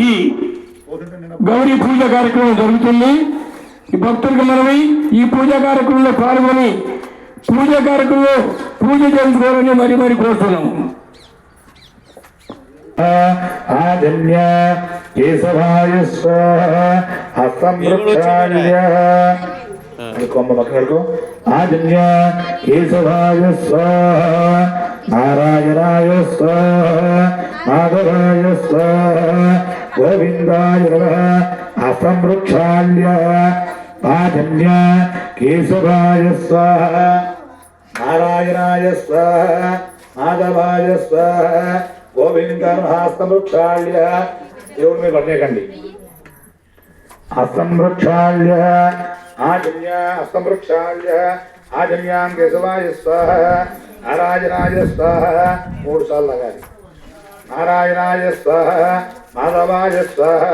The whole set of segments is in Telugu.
ఈ గౌరీ పూజ కార్యక్రమం జరుగుతుంది. ఈ భక్తులకు మనవి ఈ పూజా కార్యక్రమంలో పాల్గొని పూజ కార్యక్రమంలో పూజ చేసుకోవాలని మరి మరి కోరుతున్నాము ఆజన్య కేశవాయ కొమ్మ పక్కనకు ఆజన్య కేశవాయ స్వాహ నారాయణాయ స్వాహ మాధవాయ స్వాహ గోవిందాయ నమః హస్తం కేశవాయ స్వాహ నారాయణాయ స్వాహ మాధవాయ స్వాహ గోవింద హస్తమృక్షాళ్య దేవుడి మీద పడేయకండి హస్తమృక్షాళ్య ఆజన్య హస్తమృక్షాళ్య ఆజన్యాం కేశవాయ స్వాహ నారాయణాయ స్వాహ మూడు సార్లు లగాలి. నారాయణాయ స్వాహ మాధవాయ స్వాహ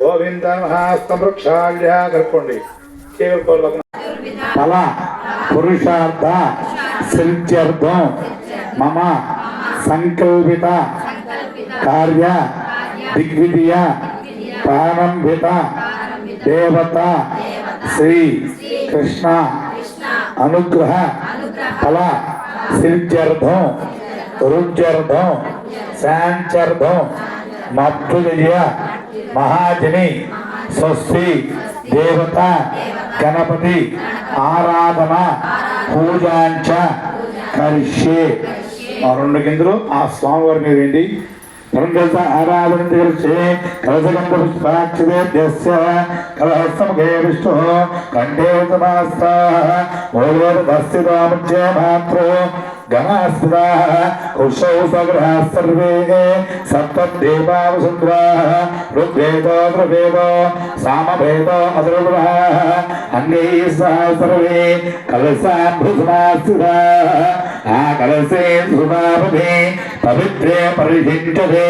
గోవింద మహాస్తమృక్షాళ్య కలుపుకోండి ఫల పురుషార్థ సిద్ధ్యర్థం మమ సంకల్పిత కార్య దిగ్విజయ ప్రారంభిత దేవత శ్రీ కృష్ణ అనుగ్రహ ఫల సిద్ధ్యర్థం రుజ్యర్థం శాంచర్ధం మత్తు విజయ మహాజని స్వస్తి దేవత గణపతి ఆరాధన పూజాంచ కరిష్యే ఆ రెండు గింజలు ఆ స్వామివారి మీద ఏంటి రెండు ఆరాధన కలిసి కలహస్తముఖే విష్ణు మాత్రో. గణాస్తిదా కుశౌ సగ్రహ సర్వే సప్తదేవావసుంద్రా ఋగ్వేదో ద్రవేదో సామభేదో అదృగ్రహ అంగై సహ సర్వే కలసాభృసమాస్తిదా ఆ కలసే ధృమాపదే పవిత్రే పరిహించదే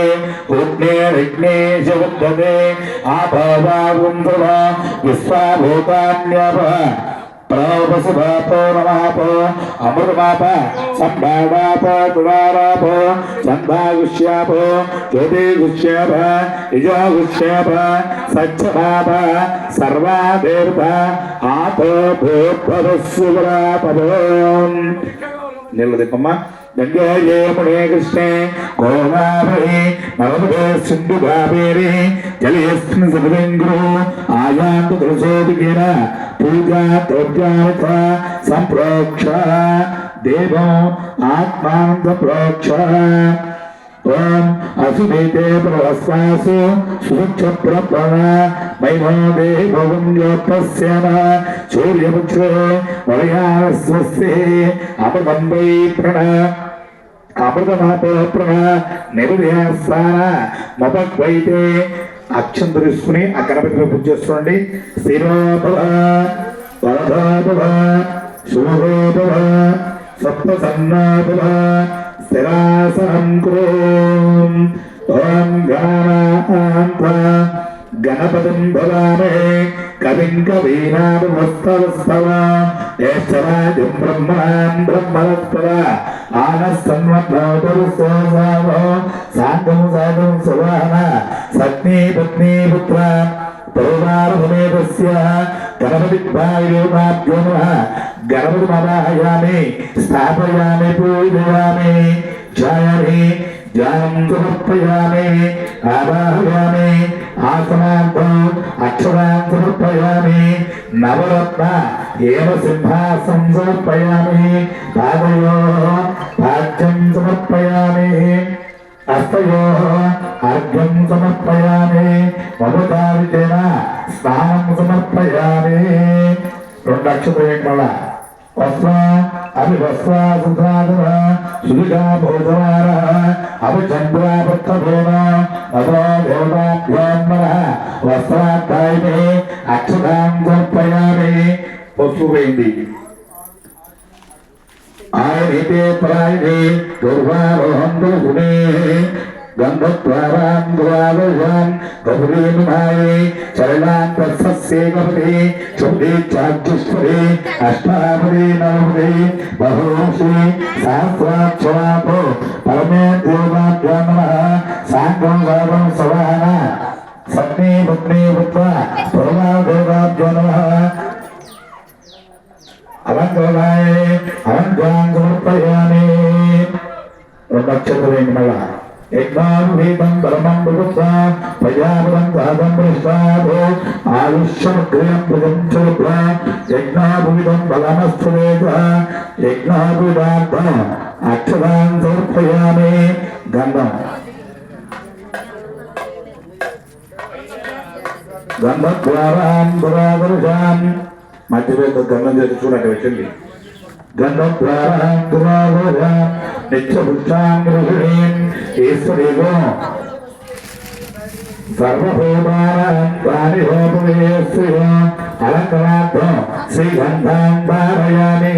ఉగ్నే రిగ్నే శుద్ధతే ఆభవాగుంధ్రువ విశ్వాభూతాన్యప ప్రణవపశుభాపో నమాపో అమృతమాప సంభావాప దురారాప సంభాగుష్యాపో జ్యోతిగుష్యాప నిజాగుష్యాప సత్యమాప సర్వాదేవత ఆపో భూపరస్సురాపో నీళ్ళ దిప్పమ్మ గంగాజయమునే కృష్ణే గోదావరి నవముదే సింధు కావేరి జలేస్మిన్ సర్వేంద్రు ఆయాంతు తులసోదికేన పూజా ద్రవ్యాత సంప్రోక్ష దేవం ఆత్మాంత ప్రోక్ష ఓం అసుమేతే ప్రవస్వాసు సుక్ష ప్రప్రణ మైమో దేవం యోపస్యన సూర్యముక్షే వలయాస్వస్తి అమృతం వై ప్రణా అమృతమాపోప్రణ నిర్వ్యాసాన మపక్వైతే అక్షం ధరిస్తుని ఆ గణపతిలో పూజ చేసుకోండి స్థిరోభవ వరదాభవ శుభోభవ సప్తసన్నాభవ స్థిరాసనం క్రోం. ఓం గణానాంత గణపతిం భవామహే కవిం కవీనామస్తవస్తవ జ్యేష్ఠరాజం బ్రహ్మాన్ బ్రహ్మణస్పద ఆనస్తన్వద్భవతరుసోసావో సాంగం సాగం సువాన సత్నీ పత్ని పుత్ర పౌరారభమేతస్య గణపతి భాగ్యోభ్యో నమః స్థాపయామి పూజయామి ధ్యాయామి ధ్యానం సమర్పయామి ఆవాహయామి ఆసనాంతం అక్షరాన్ సమర్పయామి నవరత్న ఏవ సింహాసం సమర్పయామి పాదయో భాగ్యం సమర్పయామి. హస్తయో అర్ఘ్యం సమర్పయామి మమతావితేన స్నానం సమర్పయామి. రెండు అక్షతయం మళ్ళా వస్త్ర అభివస్త్ర సుధాధర సుధిగా భోజనార అభిచంద్రాభక్తభేమ అదో దేవతాభ్యాన్మర వస్త్రాధ్యాయమే అక్షతాం సమర్పయామి. పసుపు ఆయనైతే ప్రాయనే దుర్వారోహం గుణే గంధద్వారాం గురావయాం గౌరీమాయే చరణాంతస్సే గౌరీ శుభే చాజ్యుష్వరే అష్టావరే నవరే బహుశ్రీ సహస్రాక్షరాతో పరమే దేవాభ్యో నమః సాంగం గావం సవాన సన్నే భగ్నే భూత్వ పరమా దేవాభ్యో అలంకరణాయ అలంకారం సమర్పయామి రెండు అక్షరం వేయండి మళ్ళా యజ్ఞానుభీతం పరమం ప్రభుత్వ ప్రజాపదం సాధం ప్రస్తాభో ఆయుష్యమగ్రయం ప్రజం యజ్ఞాభువిధం యజ్ఞాభుదార్థం అక్షరాన్ సమర్పయామి గంధం. దురాదర్శాన్ మధ్యలో గంధం చేసి చూడండి వచ్చింది. గంధం ద్వారా నిత్యపుష్టాన్ గృహిణీం ఈశ్వరేగో సర్వభూమానాం ప్రాణిహోపవేయస్య అలంకరార్థం శ్రీగంధాం ధారయామి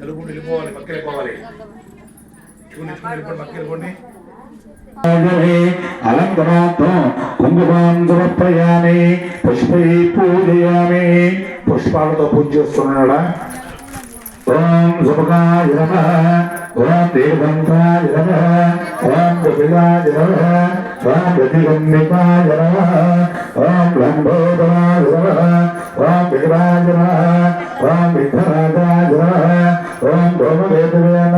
తెలుగు వెళ్ళిపోవాలి వెళ్ళిపోవాలి. చూపించుకుని వెళ్ళిపోండి వెళ్ళిపోండి. ఆగమే అలంకరార్థం కుంకుమాం సమర్పయామి పుష్పై పూజయామి పుష్పాలతో పూజ చేస్తున్నాడా ఓం సుముఖాయ నమ ఓం దేవంతాయ నమ ఓం కపిలాయ నమ ఓం ప్రతిగంధికాయ నమ ఓం లంబోదరాయ నమ ఓం విగ్రాయ నమ ఓం విఘ్నరాజాయ నమ ఓం గోమవేదవే నమ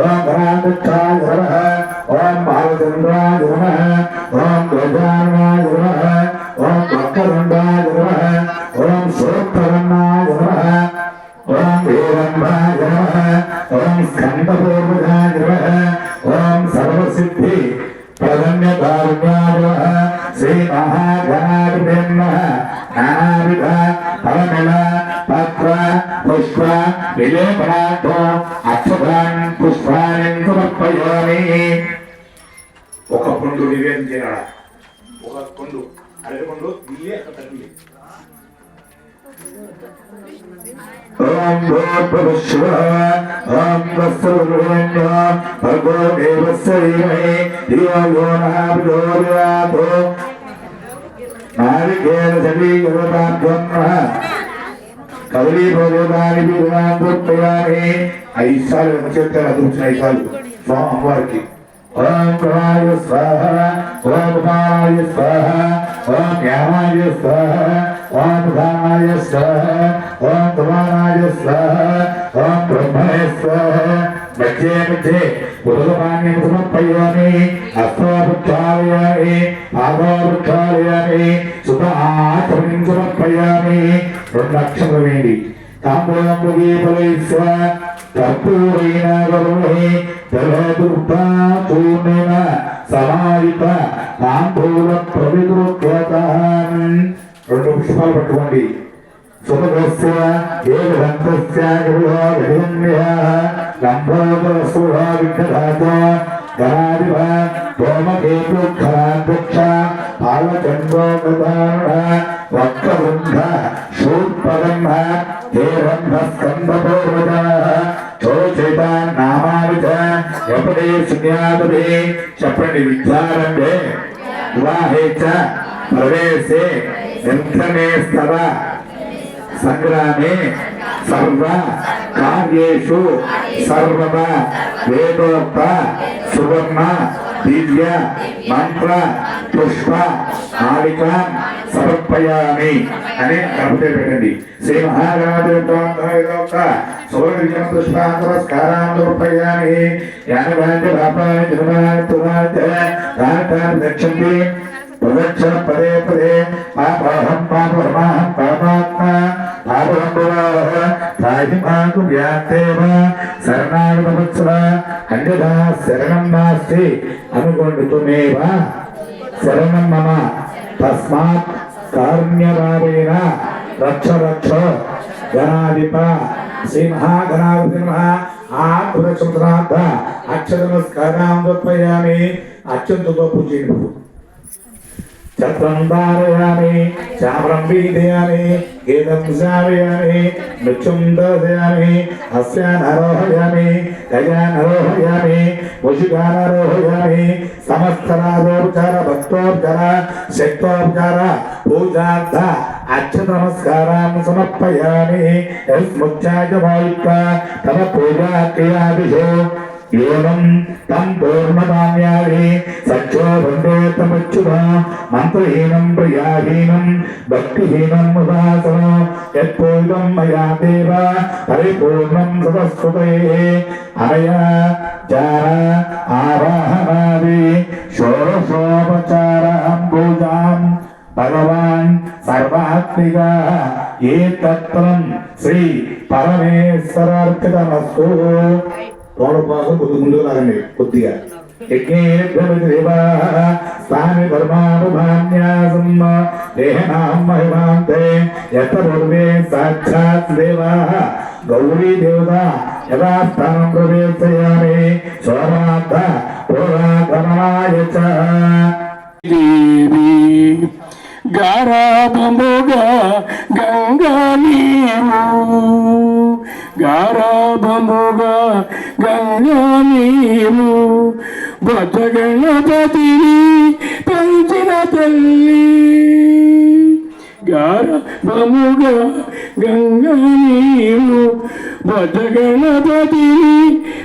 ఓం గణాధ్యక్షాయ నమ ఓం నమః ఓం సర్వసిద్ధి ప్రధన్యకారుణ్యాయ నమః శ్రీ మహాగణాధిపే నమః నానావిధ ఫలమిల పత్ర పుష్ప విలేపనాథో అక్షరాన్ పుష్పాన్ని సమర్పయామి ఒక పండు నివేదన చేయాలి? ఒక పండు అరటి పండు ఇల్లే అక్కడ తగ్గి ఓం భూర్భువస్వ ఓం వస్త్రవృణ్య భగో దేవస్య ధీమహి ధియో యో నః ప్రచోదయాత్ నః ఐదు సార్లు ఐదు సార్లు స్వామి అమ్మవారికి ఓం స్వాహ ఓం స్వాహ ఓం యామాయ స్వాహ ఓం ప్రధానాయ స్వాహ ఓం కుమారాయ స్వాహ ఓం బ్రహ్మణే స్వాహ మధ్యే మధ్యే. పురుగమాన్యం సమర్పయామి అస్తవృక్షాలయామి పాదవృక్షాలయామి శుభ ఆచరణం సమర్పయామి రెండు అక్షరం వేయండి. తాంబూలం ముగీఫలైస్వ కర్పూరైన గరుణి జలదుర్గా చూర్ణిన సమాహిత తాంబూల ప్రవిదృత్యతాం రెండు పుష్పాలు పట్టుకోండి. సుమగస్య ఏకదంతస్య గృహో గరిణ్య లంబోదరసుర గణాధిప తోమకేతు ఖరాధ్యక్ష పాలచంద్రో వక్రవృంధ శూర్పగంధ హేరంధ స్కందపూర్వజ చోచేత నామాని చ చెప్పండి విద్యారంభే వివాహే చ ప్రవేశే నిర్ధనే స్తవ సంగ్రామే సర్వ కార్యేషు సర్వద వేదోక్త సువర్ణ దివ్య మంత్ర పుష్ప నాళిక సమర్పయామి అని కవిత పెట్టండి శ్రీ మహారాజోక్త సువర్ణ పుష్ప నమస్కారం సమర్పయామి దక్షంతి ప్రదక్షిణ పదే పదే పాపాహం పాపహమాహం పాపాత్మ పాపహంభవాహ తాహి మాకు వ్యాప్తేవ శరణాగత వత్సల అన్యథా శరణం నాస్తి అనుకోండి తుమేవ శరణం మమ. తస్మాత్ కారుణ్యభావేన రక్ష రక్ష. గణాధిప. శ్రీ మహాగణాధిపతి నమః. ఆత్మరక్షణ అక్షర నమస్కారం సమర్పయామి అత్యంతతో పూజ చత్రం ధారయామి చామ్రం వీదయామి గీతం శ్రావయామి నృత్యం దర్శయామి హస్యానరోహయామి గజానరోహయామి ముషికానరోహయామి సమస్తరాజోపచార భక్తోపచార శక్తోపచార పూజార్థ అచ్చ నమస్కారం సమర్పయామి. యస్ముచ్చాయ వాయుత్వ తమ పూజా క్రియాదిషు ఏవం తం పూర్ణమాన్యావి మంత్రహీనం ప్రియాహీనం భక్తిహీనం ఉపాసన యత్పూజం మయా దేవ పరిపూర్ణం సదస్కృతే అనయా చార ఆవాహనాది షోడశోపచార పూజాం భగవాన్ సర్వాత్మిగా ఏ తత్వం శ్రీ పరమేశ్వరార్పితమస్తు. తోడపాసం ముందు ముందుకు లాగండి కొద్దిగా. స్థాని ధర్మానుభాన్యాసం దేహనాం మహిమాంతే యత పూర్వే సాక్షాత్ దేవా. గౌరీ దేవత యదా స్థానం ప్రవేశయామి సోమార్థ గారభముగా గంగా నీరు భద్ర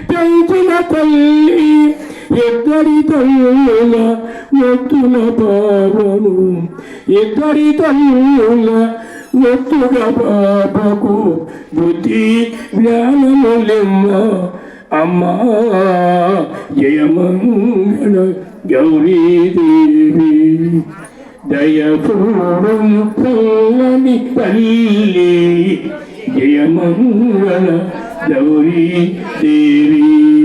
పెంచిన తల్లి ఇద్దరి తల్లుల మొత్తుల పాపను ఇద్దరి తల్లుల మొత్తుగా పాపకు బుద్ధి జ్ఞానములెమ్మ. అమ్మా జయమంగళ గౌరీదేవి దయపూర్వం చల్లని తల్లి జయమంగళ గౌరీ దేవీ.